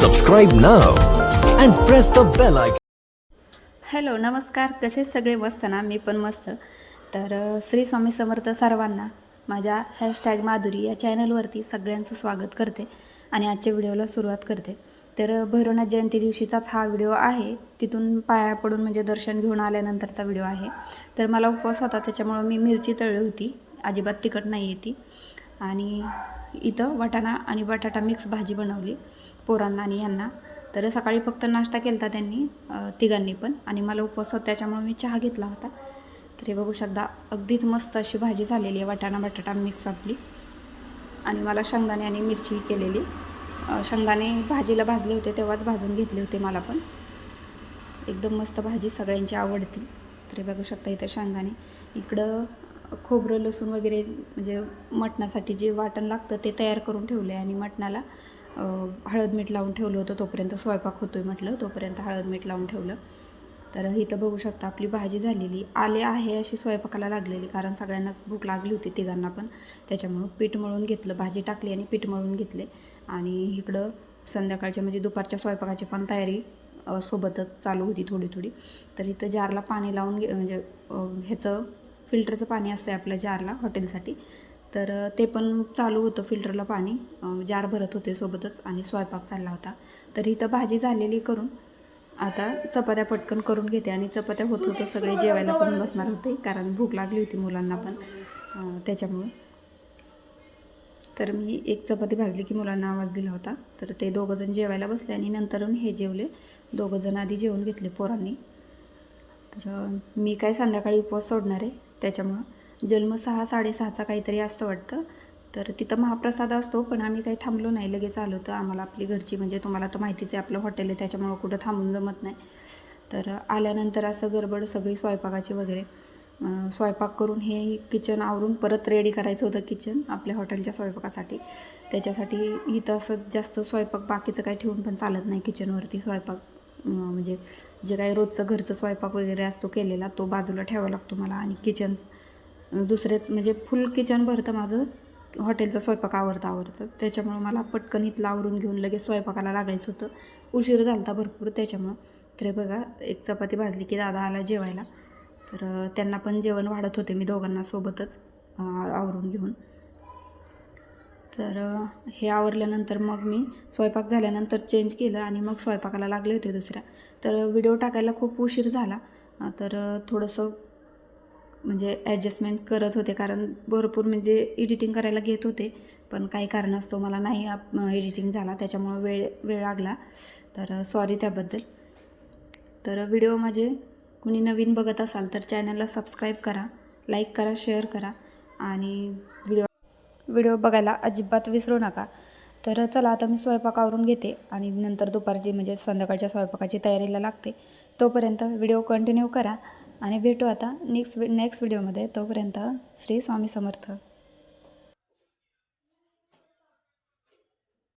Subscribe now and press the bell icon hello नमस्कार. कसे सगळे? मस्त ना? मी पण मस्त. तर श्री स्वामी समर्थ सर्वांना माझ्या हॅशटॅग माधुरी या चॅनलवरती सगळ्यांचं स्वागत करते आणि आजच्या व्हिडिओला सुरुवात करते. तर भैरवनाथ जयंती दिवशीचाच हा व्हिडिओ आहे. तिथून पाया पडून म्हणजे दर्शन घेऊन आल्यानंतरचा व्हिडिओ आहे. तर मला उपवास होता त्याच्यामुळं मी मिरची तळली होती. अजिबात तिखट नाही आहे ती. आणि इथं वाटाणा आणि बटाटा मिक्स भाजी बनवली. पोरांना आणि यांना तर सकाळी फक्त नाश्ता केला होता त्यांनी तिघांनी पण. आणि मला उपवास होता त्याच्यामुळे मी चहा घेतला होता. तर हे बघू शकता अगदीच मस्त अशी भाजी झालेली आहे वाटाणा बटाटा मिक्स आपली. आणि मला शेंगदाणे आणि मिरची केलेली. शेंगाने शेंगदाणे भाजीला भाजले होते तेव्हाच भाजून घेतले होते मला पण. एकदम मस्त भाजी सगळ्यांची आवडती. तर बघू शकता इथं शेंगदाणे. इकडं खोबरं लसूण वगैरे म्हणजे मटणासाठी जे वाटण लागतं ते तयार करून ठेवलं आहे आणि मटणाला हळद मीठ लावून ठेवलं होतं तोपर्यंत स्वयंपाक होतो आहे म्हटलं तोपर्यंत हळद मीठ लावून ठेवलं. तर इथं बघू शकता आपली भाजी झालेली आले आहे अशी स्वयंपाकाला लागलेली कारण सगळ्यांनाच भूक लागली होती तिघांना पण. त्याच्यामुळं पीठ मळून घेतलं भाजी टाकली आणि पीठ मळून घेतले. आणि इकडं संध्याकाळच्या म्हणजे दुपारच्या स्वयंपाकाची पण तयारी सोबतच चालू होती थोडी थोडी तर इथं जारला पाणी लावून घे म्हणजे ह्याचं फिल्टरचं पाणी असतं आहे आपल्या जारला हॉटेलसाठी. तर ते पण चालू होतं फिल्टरला पाणी. जार भरत होते सोबतच आणि स्वयंपाक चालला होता. तर इथं भाजी झालेली करून आता चपात्या पटकन करून घेते आणि चपात्या होत होतं सगळे जेवायला पण बसणार होते कारण भूक लागली होती मुलांना पण त्याच्यामुळे. तर मी एक चपाती भाजली की मुलांना आवाज दिला होता. तर ते दोघंजण जेवायला बसले आणि नंतरून हे जेवले. दोघंजण आधी जेवून घेतले पोरांनी. तर मी काय संध्याकाळी उपवास सोडणार आहे त्याच्यामुळं जन्म सहा साडेसहाचा काहीतरी असतं वाटतं. तर तिथं महाप्रसाद असतो पण आम्ही काही थांबलो नाही लगेच आलो. तर आम्हाला आपली घरची म्हणजे तुम्हाला तर माहितीच आहे आपलं हॉटेल आहे त्याच्यामुळं कुठं थांबून जमत नाही. तर आल्यानंतर असं गडबड सगळी स्वयंपाकाची वगैरे. स्वयंपाक करून हे किचन आवरून परत रेडी करायचं होतं किचन आपल्या हॉटेलच्या स्वयंपाकासाठी. त्याच्यासाठी इथं असं जास्त स्वयंपाक बाकीचं काही ठेवून पण चालत नाही किचनवरती स्वयंपाक. म्हणजे जे काही रोजचं घरचं स्वयंपाक वगैरे असतो केलेला तो बाजूला ठेवावा लागतो मला आणि किचन दुसरेच म्हणजे फुल किचन भरतं माझं. हॉटेलचा स्वयंपाक आवडतं आवडतं त्याच्यामुळं मला पटकन इथलं आवरून घेऊन लगेच स्वयंपाकाला लागायचं होतं. उशीर झाला होता भरपूर त्याच्यामुळं. तर बघा एक चपाती भाजली की दादा आला जेवायला. तर त्यांना पण जेवण वाढत होते मी दोघांना सोबतच आवरून घेऊन. तर हे आवरल्यानंतर मग मी स्वयंपाक झाल्यानंतर चेंज केलं आणि मग स्वयंपाकाला लागले होते दुसऱ्या. तर व्हिडिओ टाकायला खूप उशीर झाला. तर थोडंसं म्हणजे ॲडजस्टमेंट करत होते. कारण भरपूर म्हणजे एडिटिंग करायला घेत होते. पण काही कारणास्तव मला नाही एडिटिंग झाला. त्याच्यामुळं वेळ वेळ लागला. तर सॉरी त्याबद्दल. तर व्हिडिओ माझे कुणी नवीन बघत असाल तर चॅनलला सबस्क्राईब करा. लाईक करा शेअर करा. आणि व्हिडिओ व्हिडिओ बघायला अजिबात विसरू नका. तर चला आता मी स्वयंपाक आवरून घेते. आणि नंतर दुपारची म्हणजे संध्याकाळच्या स्वयंपाकाची तयारीला लागते. तोपर्यंत व्हिडिओ कंटिन्यू करा. आणि भेटू आता नेक्स्ट नेक्स्ट व्हिडिओमध्ये तोपर्यंत श्री स्वामी समर्थ.